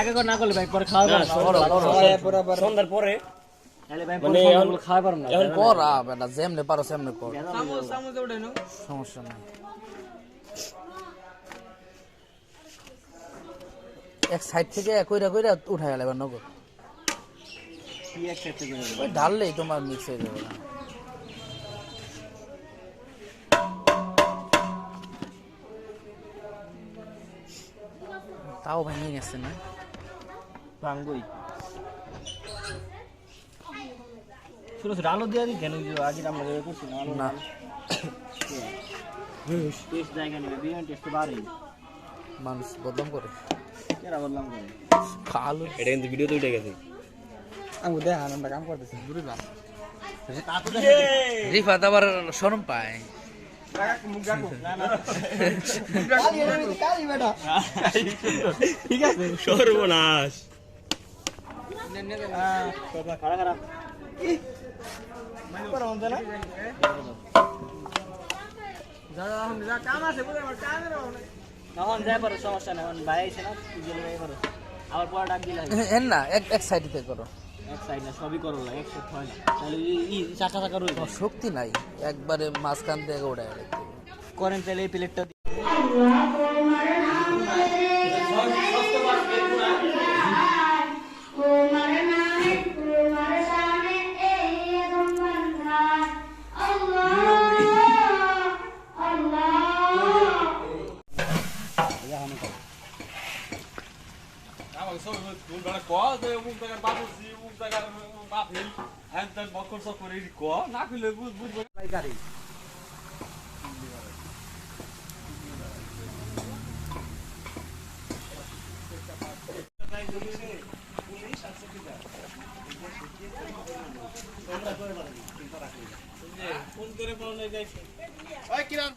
আগে করে না করলে ভাই পরে খাওয়া সন্ধ্যার পরে? সমস্যা নাই। এক সাইড থেকে কইরা কইরা উঠাই গেল এবার করে ঢাললেই তোমার মিক্স হয়ে যাবে। তাও ভেঙে গেছে না? ভাঙবই। ছোট ছোট আলো দিয়ে দিই কেন? ওই আগে আমরা যেভাবে করছি না? আলো না টেস্ট জায়গা নেবে বিরিয়ানি টেস্ট বাড়ে মানুষ বদনাম করে। কেরা বললাম করে? কালো। এটা কিন্তু ভিডিও তো উঠে গেছে। আমি দেখ আনন্দ কাম করতেছি। দূরে যা। রিফাত আবার শরম পায়। ঠিক আছে সর্বনাশ আবার পরে ডাক দিলে না এক এক সাইড থেকে করো। এক সাইড না সবই করো না একসাথে হয় না। তাহলে ই- ই চাকা চাকা শক্তি নাই একবারে মাঝখান থেকে গেলে করেন তাহলে এই প্লেটটা অমুক জায়গার বাবুজি অমুক জায়গার বাফিল হ্যান ত্যান বকর করে বলো না যাইছে